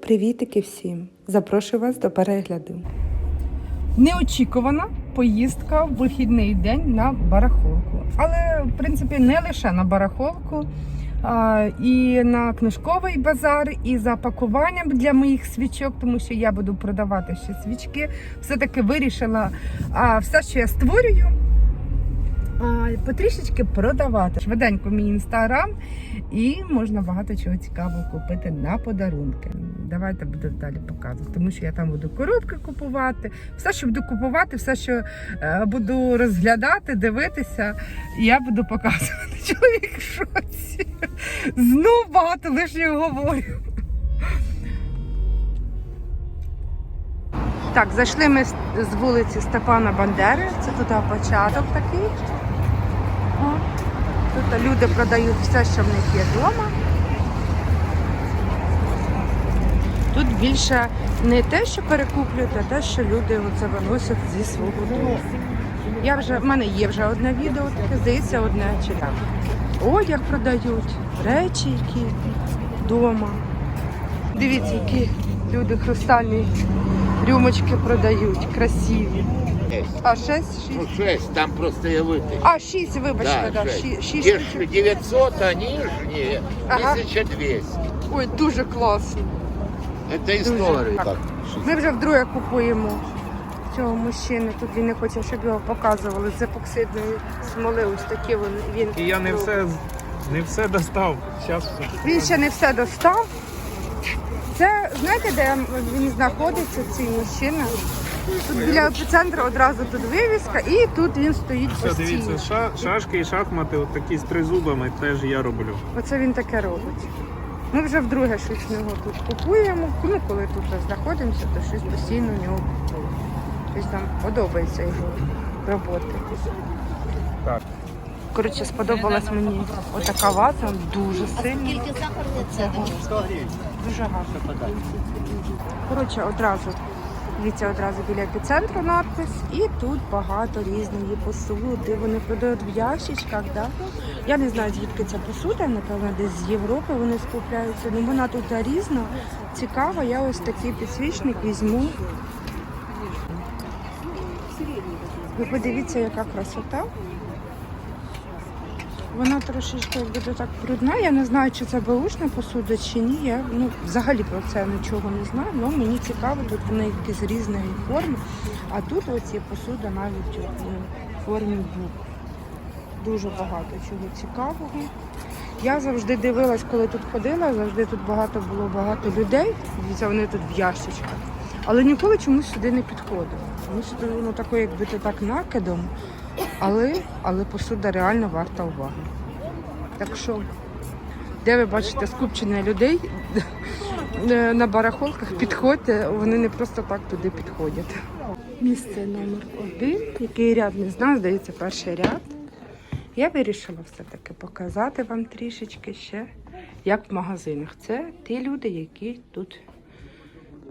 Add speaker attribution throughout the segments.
Speaker 1: Привітики всім! Запрошую вас до перегляду.
Speaker 2: Неочікувана поїздка в вихідний день на барахолку. Але, в принципі, не лише на барахолку, а, і на книжковий базар, і за пакуванням для моїх свічок, тому що я буду продавати ще свічки. Все-таки вирішила а, все, що я створюю. Потрішечки продавати швиденько мій інстаграм, і можна багато чого цікавого купити на подарунки. Давайте буду далі показувати, тому що я там буду коробки купувати, все, що буду купувати, все, що е, буду розглядати, дивитися, я буду показувати. Чоловік шоці. Знов багато лишнього говорю. Так, зайшли ми з вулиці Степана Бандери. Це туди початок такий. Тут люди продають все, що в них є вдома. Тут більше не те, що перекуплюють, а те, що люди оце виносять зі свого дому. Я вже, в мене є вже одне відео, таке здається, одне чи так. Одяг продають, речі, які вдома. Дивіться, які люди хрустальні рюмочки продають, красиві. А 6? 6?
Speaker 3: Ну, 6, там просто я вытащил.
Speaker 2: А, 6, вибачте, да,
Speaker 3: да,
Speaker 2: 6.
Speaker 3: 6.
Speaker 2: 6
Speaker 3: Те, 900, а нижние
Speaker 2: Ага.
Speaker 3: 1200.
Speaker 2: Ой, дуже класно.
Speaker 3: Это история.
Speaker 2: Так. Ми вже вдруге купуємо цього мужчини. Тут він не хоче, щоб його показували з епоксидної смоли. Ось такі вони. Він,
Speaker 4: І я не все не все достав. Зараз все.
Speaker 2: він ще не все достав. Це знаєте, де він знаходиться, цей мужчина? Тут біля епіцентру одразу тут вивіска, і тут він стоїть
Speaker 4: Все,
Speaker 2: постійно.
Speaker 4: дивіться, ша, шашки і шахмати, от такі з тризубами теж я роблю.
Speaker 2: Оце він таке робить. Ми вже вдруге щось в нього тут купуємо. Ну, коли тут знаходимося, то щось постійно в нього купуємо. Щось нам подобається його роботи.
Speaker 4: Так.
Speaker 2: Коротше, сподобалась мені отака ваза, дуже сильна. Дуже гарно. Коротше, одразу. Дивіться, одразу біля епіцентру надпис. І тут багато різної посуди. Вони продають в ящичках. Да? Я не знаю, звідки ця посуда, напевно, десь з Європи вони скупляються. Ну вона тут різна, цікава. Я ось такий підсвічник візьму. Ви подивіться, яка красота. Вона трошечки буде так брудна. Я не знаю, чи це баушна посуда, чи ні. Я ну, взагалі про це нічого не знаю. але мені цікаво, тут вони якісь різної форми. А тут оці посуда навіть у формі букв. Дуже багато чого цікавого. Я завжди дивилась, коли тут ходила, завжди тут багато було багато людей. Дивіться, вони тут в ящичках. Але ніколи чомусь сюди не підходила. Тому що воно таке, якби то так накидом. Але, але посуда реально варта уваги. Так що, де ви бачите скупчення людей е, на барахолках, підходьте, вони не просто так туди підходять. Місце номер один, який ряд не знаю, здається, перший ряд. Я вирішила все-таки показати вам трішечки ще, як в магазинах. Це ті люди, які тут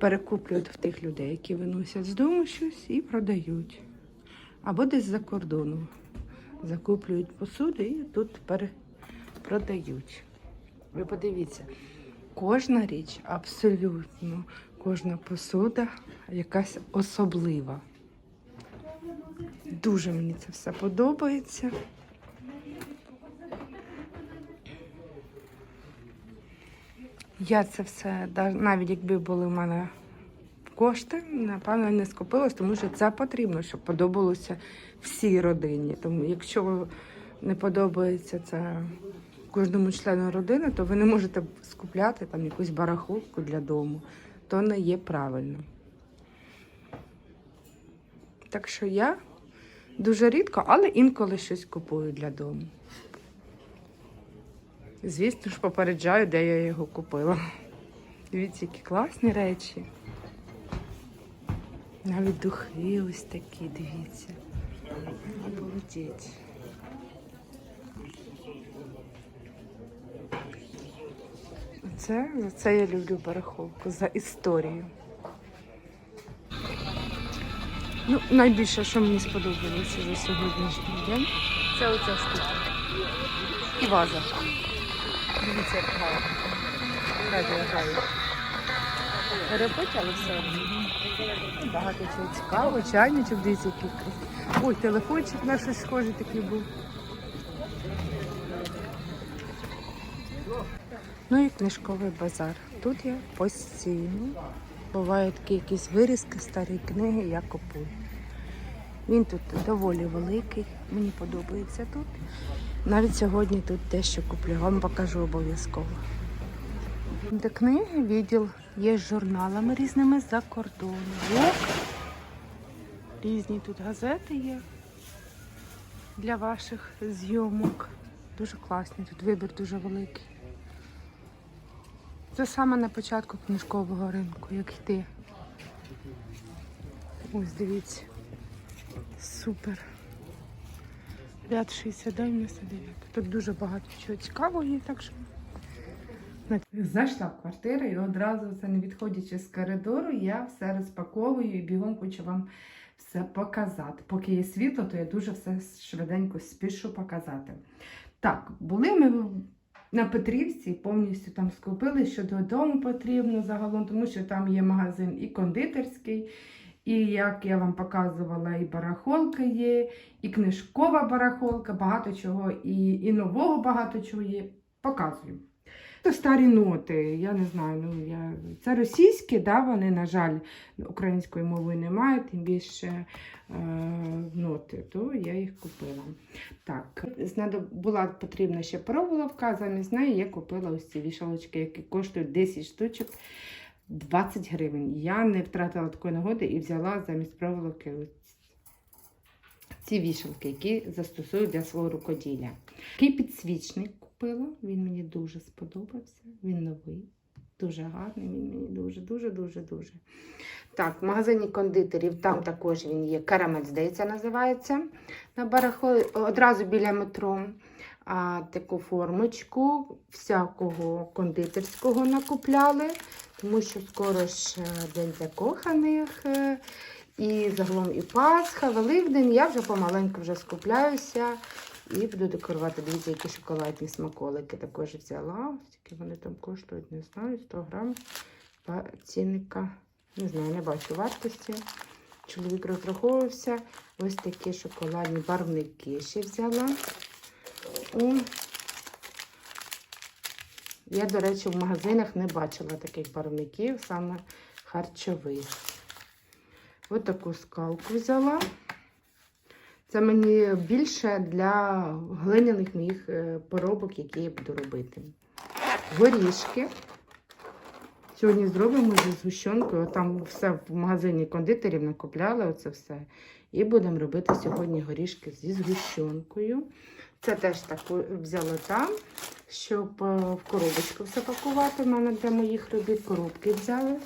Speaker 2: перекуплюють в тих людей, які виносять з дому щось і продають або десь за кордону. Закуплюють посуду і тут перепродають. Ви подивіться, кожна річ, абсолютно кожна посуда якась особлива. Дуже мені це все подобається. Я це все, навіть якби були в мене кошти, напевно, не скупилась, тому що це потрібно, щоб подобалося всій родині. Тому якщо не подобається це кожному члену родини, то ви не можете скупляти там якусь барахолку для дому. То не є правильно. Так що я дуже рідко, але інколи щось купую для дому. Звісно ж, попереджаю, де я його купила. Дивіться, які класні речі.
Speaker 5: Навіть духи ось такі, дивіться. Обалдеть. Це, за це я люблю барахолку, за історію. Ну, найбільше, що мені сподобалося за сьогоднішній день, це оця штука. І ваза. Дивіться, як гарно. Радіо грає. Перепить, але все. Багато чого цікавого. Чайничок, дивіться, який. Ой, телефончик на щось схожий такий був. Ну і книжковий базар. Тут я постійно. Бувають такі якісь вирізки, старі книги, я купую. Він тут доволі великий, мені подобається тут. Навіть сьогодні тут дещо куплю, вам покажу обов'язково. До книги відділ є з журналами різними за кордону. Різні тут газети є для ваших зйомок. Дуже класні, тут вибір дуже великий. Це саме на початку книжкового ринку, як йти. Ось дивіться. Супер. Ряд 69, 99. Тут дуже багато чого цікавого є, так що.
Speaker 2: Зайшла в квартиру і одразу це не відходячи з коридору, я все розпаковую і бігом хочу вам все показати. Поки є світло, то я дуже все швиденько спішу показати. Так, були ми на Петрівці, повністю там скупили, що додому потрібно загалом, тому що там є магазин і кондитерський, і як я вам показувала, і барахолка є, і книжкова барахолка, багато чого, і, і нового багато чого є. Показую. Це старі ноти, я не знаю, ну я це російські, да, вони, на жаль, української мови немає, тим більше е, ноти, то я їх купила. Так, була потрібна ще проволока, замість неї я купила ось ці вішалочки, які коштують 10 штучок 20 гривень. Я не втратила такої нагоди і взяла замість проволоки ці вішалки, які застосую для свого рукоділля. Такий підсвічник купила, він мені дуже сподобався. Він новий, дуже гарний, він мені дуже, дуже, дуже, дуже. Так, в магазині кондитерів там також він є. Карамель, здається, називається. На барахолі одразу біля метро. А, таку формочку всякого кондитерського накупляли, тому що скоро ж е, День закоханих. е, І загалом і Пасха, Великдень. Я вже помаленьку вже скупляюся і буду декорувати. Дивіться, які шоколадні смаколики також взяла. Скільки вони там коштують, не знаю, 100 грам цінника. Не знаю, не бачу вартості. Чоловік розраховувався. Ось такі шоколадні барвники ще взяла. О. Я, до речі, в магазинах не бачила таких барвників, саме харчових. Ось таку скалку взяла. Це мені більше для глиняних моїх е, поробок, які я буду робити. Горішки. Сьогодні зробимо зі згущенкою. Там все в магазині кондитерів накупляли, оце все. І будемо робити сьогодні горішки зі згущенкою. Це теж таку взяла там, щоб е, в коробочку все пакувати. У мене для моїх робіт коробки взяли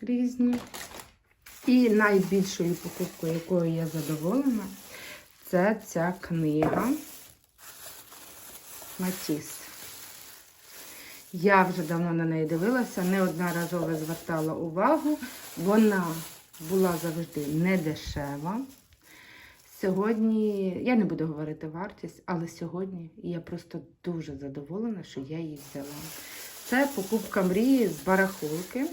Speaker 2: різні. І найбільшою покупкою, якою я задоволена, це ця книга Матіс. Я вже давно на неї дивилася, неодноразово звертала увагу. Вона була завжди не дешева. Сьогодні, я не буду говорити вартість, але сьогодні я просто дуже задоволена, що я її взяла. Це покупка мрії з барахолки.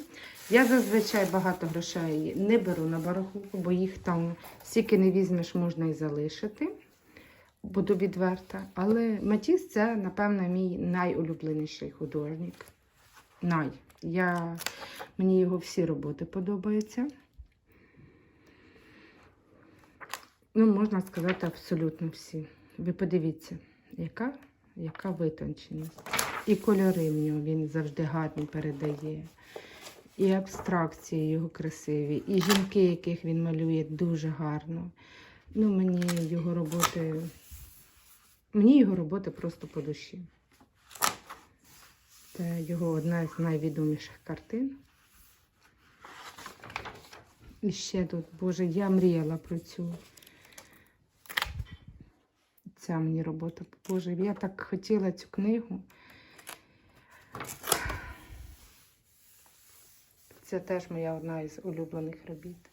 Speaker 2: Я зазвичай багато грошей не беру на барахолку, бо їх там стільки не візьмеш, можна і залишити. Буду відверта. Але Матіс це, напевно, мій найулюбленіший художник. Най. Я, мені його всі роботи подобаються. Ну, можна сказати, абсолютно всі. Ви подивіться, яка, яка витонченість. І кольори в нього він завжди гарні передає. І абстракції його красиві, і жінки, яких він малює, дуже гарно. Ну, мені його роботи, мені його роботи просто по душі. Це його одна з найвідоміших картин.
Speaker 1: І ще тут, Боже, я мріяла про цю. Ця мені робота. Боже, я так хотіла цю книгу. Це теж моя одна із улюблених робіт.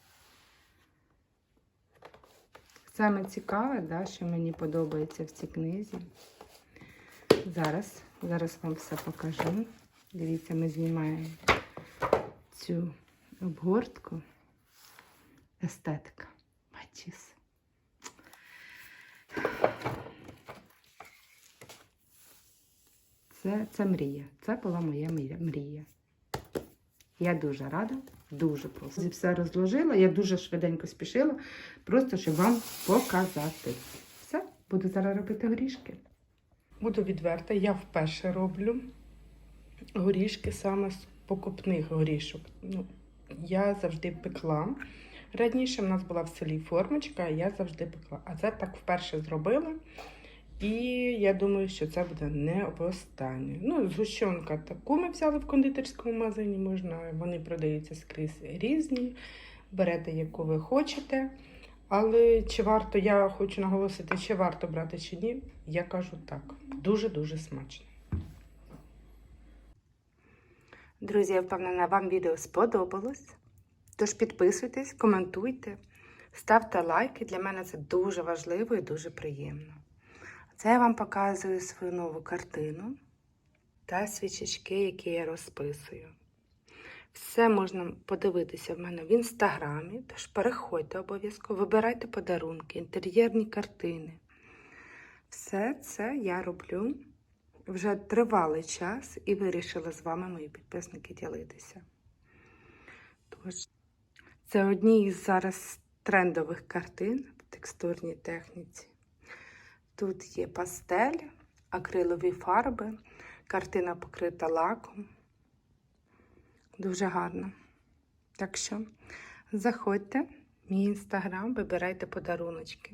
Speaker 1: Саме цікаве, да, що мені подобається в цій книзі. Зараз, зараз вам все покажу. Дивіться, ми знімаємо цю обгортку. Естетика. Матіс. Це, це мрія. Це була моя мрія-. Я дуже рада, дуже просто. Все розложила, я дуже швиденько спішила, просто щоб вам показати. Все, буду зараз робити горішки.
Speaker 2: Буду відверта, я вперше роблю горішки саме з покупних горішок. Ну, я завжди пекла. Раніше в нас була в селі формочка, а я завжди пекла. А це так вперше зробила. І я думаю, що це буде не останнє. Ну, згущенка таку ми взяли в кондитерському магазині, можна, вони продаються скрізь різні. Берете, яку ви хочете. Але чи варто, я хочу наголосити, чи варто брати чи ні, я кажу так. Дуже-дуже смачно. Друзі, я впевнена, вам відео сподобалось. Тож підписуйтесь, коментуйте, ставте лайки. Для мене це дуже важливо і дуже приємно. Це я вам показую свою нову картину та свічечки, які я розписую. Все можна подивитися в мене в інстаграмі, тож переходьте обов'язково, вибирайте подарунки, інтер'єрні картини. Все це я роблю вже тривалий час і вирішила з вами, мої підписники, ділитися. Тож, це одні із зараз трендових картин в текстурній техніці. Тут є пастель, акрилові фарби, картина покрита лаком. Дуже гарно. Так що заходьте в мій інстаграм, вибирайте подаруночки.